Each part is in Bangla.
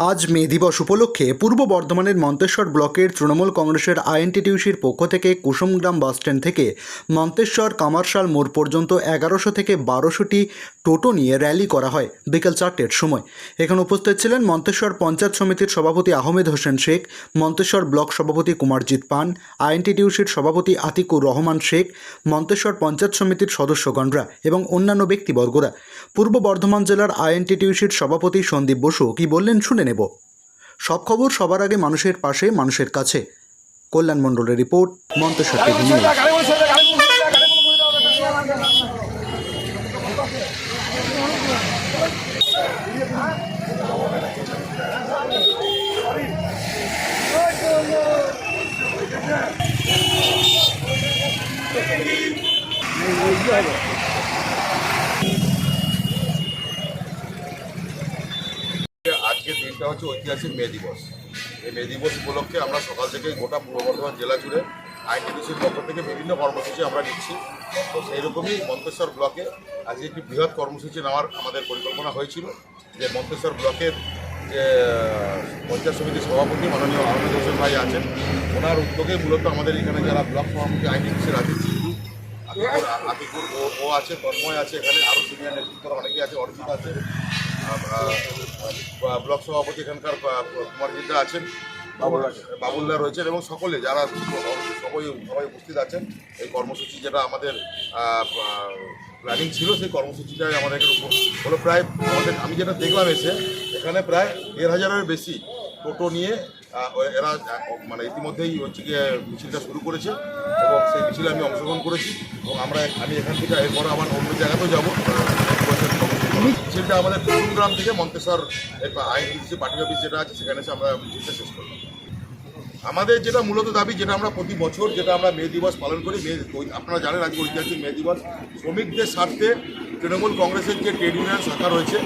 আজ মে দিবস উপলক্ষে পূর্ব বর্ধমানের মন্তেশ্বর ব্লকের তৃণমূল কংগ্রেসের আইএনটিটিউসির পক্ষ থেকে কুসুমগ্রাম বাসস্ট্যান্ড থেকে মন্তেশ্বর কামারশাল মোড় পর্যন্ত এগারোশো থেকে বারোশোটি টোটো নিয়ে র্যালি করা হয় বিকেল চারটের সময়। এখানে উপস্থিত ছিলেন মন্তেশ্বর পঞ্চায়েত সমিতির সভাপতি আহমেদ হোসেন শেখ, মন্তেশ্বর ব্লক সভাপতি কুমারজিৎ পান আইএনটিটিউসির সভাপতি আতিকুর রহমান শেখ, মন্তেশ্বর পঞ্চায়েত সমিতির সদস্যগণরা এবং অন্যান্য ব্যক্তিবর্গরা। পূর্ব বর্ধমান জেলার আইএনটিটিউসির সভাপতি সন্দীপ বসু কি বললেন শুনে নেব। সব খবর সবার আগে মানুষের পাশে, মানুষের কাছে। কল্যাণ মণ্ডলের রিপোর্ট, মন্তেশ্বর টিভি নিউজ। দিনটা হচ্ছে ঐতিহাসিক মে দিবস। এই মে দিবস উপলক্ষে আমরা সকাল থেকে গোটা পূর্ব বর্ধমান জেলা জুড়ে আইনটিডিসির পক্ষ থেকে বিভিন্ন কর্মসূচি আমরা নিচ্ছি। তো সেই রকমই মন্তেশ্বর ব্লকে আজকে একটি বৃহৎ কর্মসূচি নেওয়ার আমাদের পরিকল্পনা হয়েছিল। যে মন্তেশ্বর ব্লকের, যে পঞ্চায়েত সমিতির সভাপতি মাননীয় আহমেদ হোসেন ভাই আছেন, ওনার উদ্যোগে মূলত আমাদের এখানে যারা ব্লক সভাপতি আইনটিডিসির আছে আতিকুর ও ও আছে তন্ময় আছে এখানে আরও সিনিয়র নেতৃত্বরা অনেকেই আছে অর্জিত আছে। ব্লক সভাপতি এখানকার কুমারজিদা আছেন বাবুল্লা রয়েছেন এবং সকলে যারা সবাই সবাই উপস্থিত আছেন এই কর্মসূচি যেটা আমাদের প্ল্যানিং ছিল সেই কর্মসূচিটাই আমাদের এখানে হলো প্রায় আমাদের আমি যেটা দেখলাম এসে এখানে প্রায় দেড় হাজারের বেশি টোটো নিয়ে এরা মানে ইতিমধ্যেই হচ্ছে গিয়ে মিছিলটা শুরু করেছে এবং সেই মিছিলে আমি অংশগ্রহণ করেছি এবং আমরা আমি এখান থেকে এরপর আবার অন্য জায়গাতেও যাব। মিছিলটা আমাদের গ্রাম থেকে মন্তেশ্বর আইনটিসি পার্টি অফিস যেটা আছে, সেখানে এসে আমরা মিছিলটা শেষ করলাম। আমাদের যেটা মূলত দাবি, যেটা আমরা প্রতি বছর যেটা আমরা মে দিবস পালন করি, মে আপনারা জানেন আজকে ঐতিহাসিক মে দিবস, শ্রমিকদের স্বার্থে তৃণমূল কংগ্রেসের যে ট্রেড ইউনিয়ন শাখা রয়েছে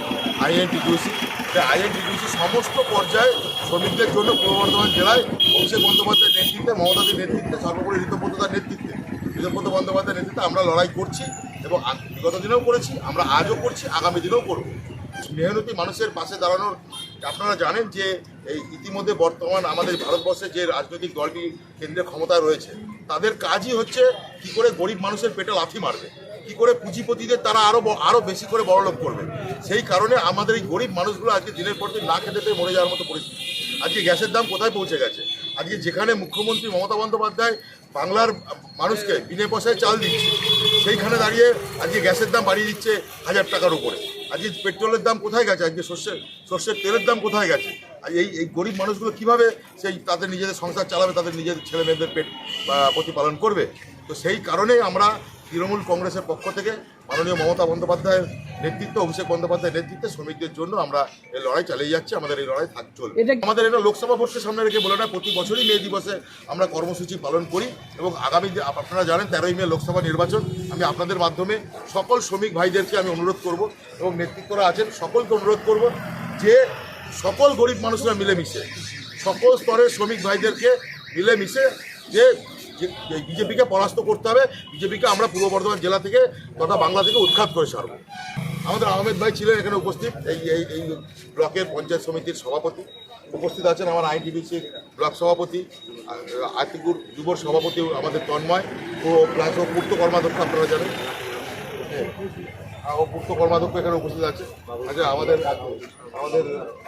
আইএনটিটিউসি সেই আইএনটিটিউসি সমস্ত পর্যায়ে শ্রমিকদের জন্য পূর্ব বর্ধমান জেলায় অভিষেক বন্দ্যোপাধ্যায়ের নেতৃত্বে, মমতাদের নেতৃত্বে, সর্বোপরি ঋতব্রততার নেতৃত্বে ঋতব্রত বন্দ্যোপাধ্যায়ের নেতৃত্বে আমরা লড়াই করছি এবং বিগত দিনেও করেছি, আমরা আজও করছি, আগামী দিনেও করব। মেহনতি মানুষের পাশে দাঁড়ানোর, আপনারা জানেন যে এই ইতিমধ্যে বর্তমান আমাদের ভারতবর্ষে যে রাজনৈতিক দলটি কেন্দ্রে ক্ষমতায় রয়েছে, তাদের কাজই হচ্ছে কি করে গরিব মানুষের পেটে লাথি মারবে। কি করে পুঁজিপতিদের তারা আরও আরও বেশি করে বড়লোক করবে? সেই কারণে আমাদের এই গরিব মানুষগুলো আজকে দিনের পর দিন না খেতে পেয়ে মরে যাওয়ার মতো পরিস্থিতি। আজকে গ্যাসের দাম কোথায় পৌঁছে গেছে? আজকে যেখানে মুখ্যমন্ত্রী মমতা বন্দ্যোপাধ্যায় বাংলার মানুষকে বিনে পয়সায় চাল দিচ্ছে, সেইখানে দাঁড়িয়ে আজকে গ্যাসের দাম বাড়িয়ে দিচ্ছে হাজার টাকার উপরে। আজকে পেট্রোলের দাম কোথায় গেছে? আজকে শস্যের শস্যের তেলের দাম কোথায় গেছে? আর এই এই গরিব মানুষগুলো কীভাবে সেই তাদের নিজেদের সংসার চালাবে, তাদের নিজেদের ছেলে মেয়েদের পেট প্রতিপালন করবে? তো সেই কারণেই আমরা তৃণমূল কংগ্রেসের পক্ষ থেকে মাননীয় মমতা বন্দ্যোপাধ্যায়ের নেতৃত্ব অভিষেক বন্দ্যোপাধ্যায়ের নেতৃত্বে শ্রমিকদের জন্য আমরা এই লড়াই চালিয়ে যাচ্ছি আমাদের এই লড়াই থাক চলবে। আমাদের এটা লোকসভা ভোটকে সামনে রেখে বলে না প্রতি বছরই মে দিবসে আমরা কর্মসূচি পালন করি এবং আগামী যে আপনারা জানেন তেরোই মে লোকসভা নির্বাচন আমি আপনাদের মাধ্যমে সকল শ্রমিক ভাইদেরকে আমি অনুরোধ করব এবং নেতৃত্বরা আছেন সকলকে অনুরোধ করব যে সকল গরিব মানুষরা মিলেমিশে সকল স্তরের শ্রমিক ভাইদেরকে মিলেমিশে যে যে বিজেপিকে পরাস্ত করতে হবে বিজেপিকে আমরা পূর্ব বর্ধমান জেলা থেকে তথা বাংলা থেকে উৎখাত করে ছাড়ব। আমাদের আহমেদ ভাই ছিলেন এখানে উপস্থিত এই এই এই ব্লকের পঞ্চায়েত সমিতির সভাপতি। উপস্থিত আছেন আমার আইনটিডিসির ব্লক সভাপতি আতিকুর যুবর সভাপতি আমাদের তন্ময় ও প্লাস ও পূর্ত কর্মাধ্যক্ষ আপনারা জানেন। হ্যাঁ, ও পূর্ত কর্মাধ্যক্ষ এখানে উপস্থিত আছে। আচ্ছা আমাদের আমাদের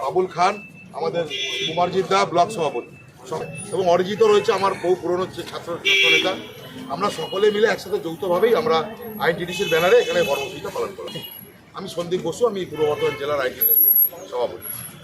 আবুল খান আমাদের কুমারজিৎ দা ব্লক সভাপতি। এবং অরিজিত রয়েছে আমার বহু পুরনো ছাত্র ছাত্রনেতা। আমরা সকলে মিলে একসাথে যৌথভাবেই আমরা আইনটিডিসির ব্যানারে এখানে কর্মসূচিটা পালন করলাম। আমি সন্দীপ বসু, আমি পূর্ব বর্ধমান জেলার আইনটিডিসির সভাপতি।